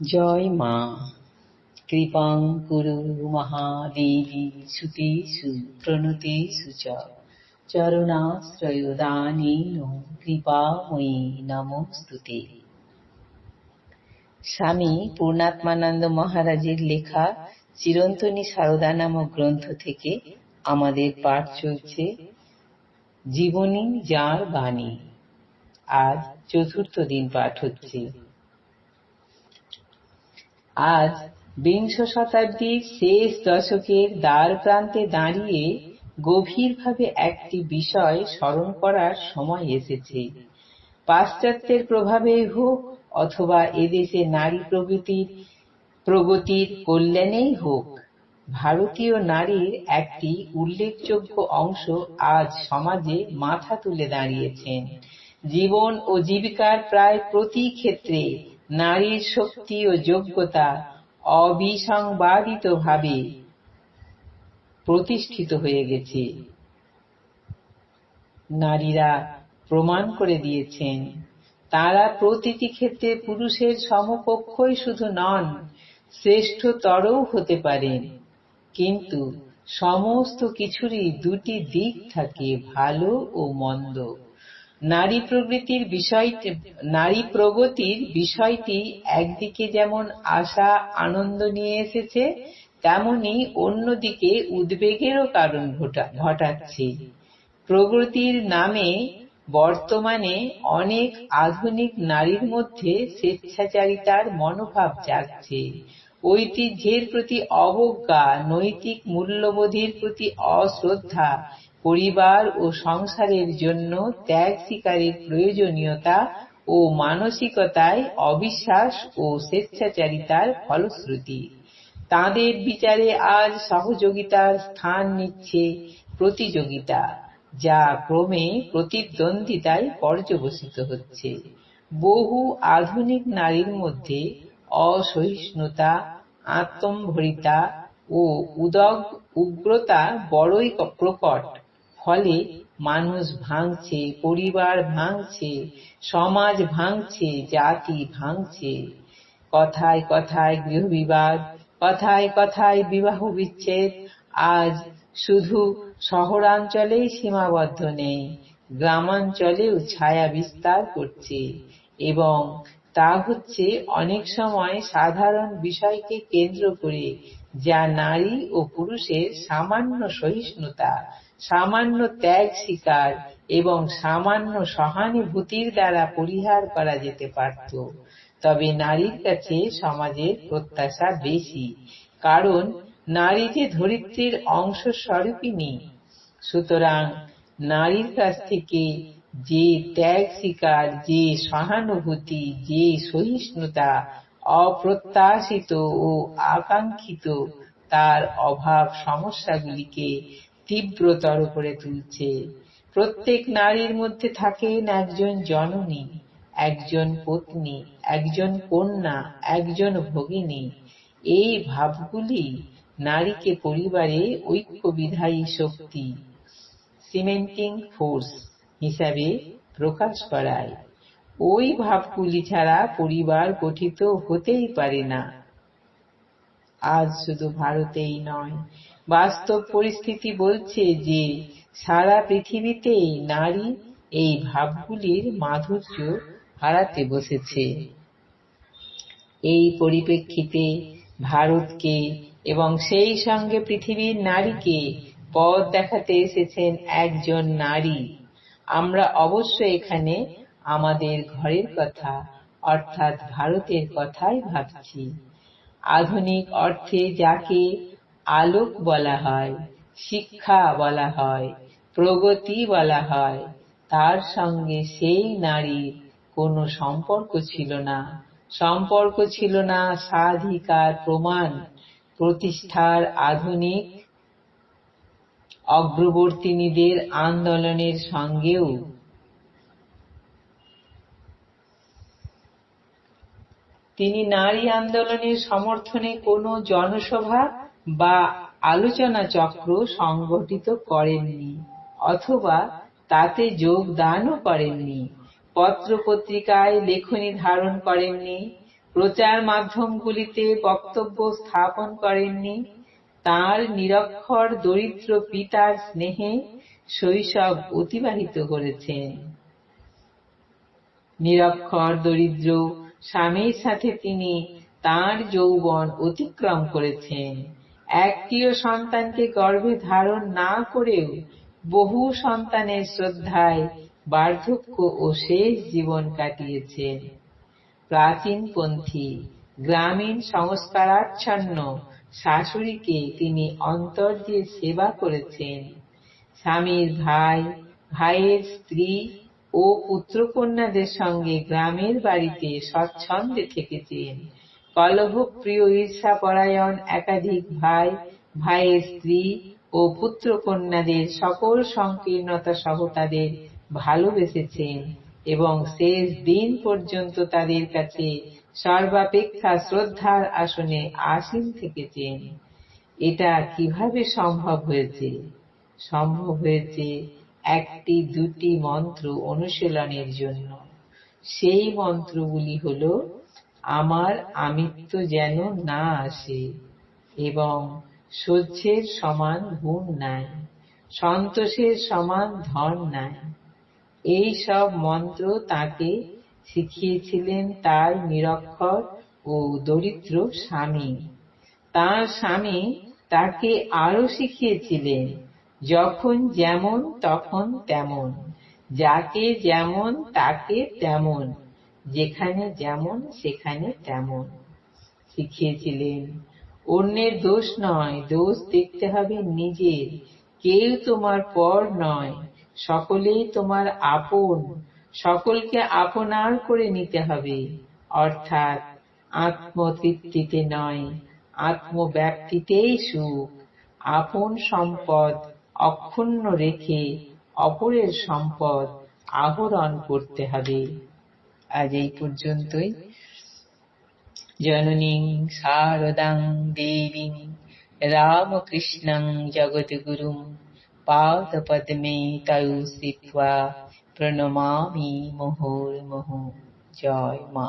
জয় মা। কৃপাং কুরু মহাদেবী সুতেষু প্রণতেষু চ চরণাশ্রয়দানেন কৃপাময়ী স্বামী পূর্ণাত্মানন্দ মহারাজের লেখা চিরন্তনী সারদা নামক গ্রন্থ থেকে আমাদের পাঠ চলছে জীবনী যার বাণী। আজ চতুর্থ দিন পাঠ হচ্ছে। আজ বিংশ শতাব্দীর শেষ দশকের দ্বার প্রান্তে দাঁড়িয়ে গভীরভাবে একটি বিষয় স্মরণ করার সময় এসেছে। পাশ্চাত্যের প্রভাবে হোক অথবা এদেশে নারী প্রগতির প্রগতির কল্যাণেই হোক, ভারতীয় নারীর একটি উল্লেখযোগ্য অংশ আজ সমাজে মাথা তুলে দাঁড়িয়েছেন। জীবন ও জীবিকার প্রায় প্রতি ক্ষেত্রে নারীর শক্তি ও যোগ্যতা অবিসংবাদিতভাবে প্রতিষ্ঠিত হয়ে গেছে। নারীরা প্রমাণ করে দিয়েছেন, তারা প্রতিটি ক্ষেত্রে পুরুষের সমকক্ষই শুধু নন, শ্রেষ্ঠতরও হতে পারেন। কিন্তু সমস্ত কিছুরই দুটি দিক থাকে ভালো ও মন্দ। নারী প্রগতির বিষয়টি একদিকে যেমন আশা, আনন্দ নিয়ে এসেছে, তেমনি অন্যদিকে উদ্বেগেরও কারণ ঘটাচ্ছে। প্রগতির নামে বর্তমানে অনেক আধুনিক নারীর মধ্যে স্বেচ্ছাচারিতার মনোভাব জাগছে। ঐতিহ্যের প্রতি অবজ্ঞা, নৈতিক মূল্যবোধের প্রতি অশ্রদ্ধা পরিবার ও সংসারের জন্য ত্যাগ স্বীকারের প্রয়োজনীয়তা ও মানসিকতায় অবিশ্বাস ও স্বেচ্ছাচারিতার ফলশ্রুতি। তাঁদের বিচারে আজ সহযোগিতার স্থান নিচ্ছে প্রতিযোগিতা, যা ক্রমে প্রতিদ্বন্দ্বিতায় পর্যবসিত হচ্ছে। বহু আধুনিক নারীর মধ্যে অসহিষ্ণুতা, আত্মম্ভরিতা ও উদগ উগ্রতা বড়ই প্রকট ফলে মানুষ ভাঙছে, পরিবার ভাঙছে, সমাজ ভাঙছে, জাতি ভাঙছে। কথায় কথায় গৃহবিবাদ, কথায় কথায় বিবাহ বিচ্ছেদ, আজ শুধু শহরাঞ্চলেই সীমাবদ্ধ নেই, গ্রামাঞ্চলেও ছায়া বিস্তার করছে এবং তা হচ্ছে অনেক সময় সাধারণ বিষয়কে কেন্দ্র করে যা নারী ও পুরুষের সামান্য সহিষ্ণুতা, সামান্য ত্যাগ স্বীকার এবং সামান্য সহানুভূতির দ্বারা পরিহার করা যেতে পারত। তবে নারীর কাছে সমাজের প্রত্যাশা বেশি, কারণ নারী যে ধরিত্রীর অংশ স্বরূপিনী সুতরাং নারীর কাছ থেকে যে ত্যাগ স্বীকার, যে সহানুভূতি, যে সহিষ্ণুতা অপ্রত্যাশিত ও আকাঙ্ক্ষিত তার অভাব সমস্যাগুলিকে তীব্রতর করে তুলছে। প্রত্যেক নারীর মধ্যে থাকেন একজন জননী, একজন পত্নী, একজন কন্যা, একজন ভগিনী। এই ভাবগুলি নারীকে পরিবারে ঐক্য বিধায়ী শক্তি, সিমেন্টিং ফোর্স হিসাবে প্রকাশ করায়। ওই ভাবগুলি ছাড়া পরিবার গঠিত হতেই পারে না। আজ শুধু ভারতেই নয়, বাস্তব পরিস্থিতি বলছে যে সারা পৃথিবীতেই নারী এই ভাবগুলির মাধুর্য হারাতে বসেছে। এই পরিপ্রেক্ষিতে ভারতকে এবং সেই সঙ্গে পৃথিবীর নারীকে পথ দেখাতে এসেছেন একজন নারী। আমরা অবশ্য এখানে আমাদের ঘরের কথা, অর্থাৎ ভারতের কথাই ভাবছি। আধুনিক অর্থে যাকে আলোক বলা হয়, শিক্ষা বলা হয়, প্রগতি বলা হয়, তার সঙ্গে সেই নারীর কোনো সম্পর্ক ছিল না। সম্পর্ক ছিল না স্বাধিকার প্রমাণ, প্রতিষ্ঠার আধুনিক অগ্রবর্তিনীদের আন্দোলনের সঙ্গেও। তিনি নারী আন্দোলনের সমর্থনে কোনো জনসভা বা আলোচনা চক্র সংগঠিত করেননি অথবা তাতে যোগদানও করেননি। পত্র পত্রিকায় লেখনী ধারণ করেননি, প্রচার মাধ্যমগুলিতে বক্তব্য স্থাপন করেননি, তার নিরক্ষর দরিদ্র পিতার স্নেহে শৈশব অতিবাহিত করেছেন। নিরক্ষর দরিদ্র স্বামীর সাথে তিনি তার যৌবন অতিক্রম করেছেন। একটিও সন্তানকে গর্ভে ধারণ না করেও বহু সন্তানের শ্রদ্ধায় বার্ধক্য ও শেষ জীবন কাটিয়েছেন। প্রাচীনপন্থী, গ্রামীণ সংস্কারাচ্ছন্ন শাশুড়িকে তিনি অন্তর দিয়ে সেবা করেছেন। স্বামীর ভাই, ভাইয়ের স্ত্রী ও পুত্রকন্যাদের সঙ্গে গ্রামের বাড়িতে স্বচ্ছন্দে থেকেছেন। কলহপ্রিয় ঈর্ষাপরায়ণ একাধিক ভাই, ভাইয়ের স্ত্রী ও পুত্রকন্যাদের সকল সংকীর্ণতা সহ তাদের ভালোবেসেছেন এবং শেষ দিন পর্যন্ত তাদের কাছে সর্বাপেক্ষা শ্রদ্ধার আসনে আসীন থেকেছেন। এটা কীভাবে সম্ভব হয়েছে? সম্ভব হয়েছে একটি দুটি মন্ত্র অনুশীলনের জন্য। সেই মন্ত্রগুলি হল, আমার আমিত্ব যেন না আসে এবং সহ্যের সমান গুণ নাই, সন্তোষের সমান ধন নাই। এই সব মন্ত্র তাকে শিখিয়েছিলেন তার নিরক্ষর ও দরিদ্র স্বামী। তার স্বামী তাকে আরও শিখিয়েছিলেন যখন যেমন তখন তেমন, যাকে যেমন তাকে তেমন, যেখানে যেমন সেখানে তেমন। শিখিয়েছিলেন, অন্যের দোষ নয়, দোষ দেখতে হবে নিজের। কেউ তোমার পর নয়, সকলেই তোমার আপন, সকলকে আপনার করে নিতে হবে। অর্থাৎ আত্মতৃপ্তিতে নয় আত্মব্যাপ্তিতেই সুখ, আপন সম্পদ অক্ষুণ্ণ রেখে অপরের সম্পদ আহরণ করতে হবে। আজ এই পর্যন্তই। জননীং শারদাং দেবীং রামকৃষ্ণং জগদ্গুরুং পাদপদ্মে তয়ু স্থিত্বা প্রণমামি মুহুর্মুহু। জয় মা।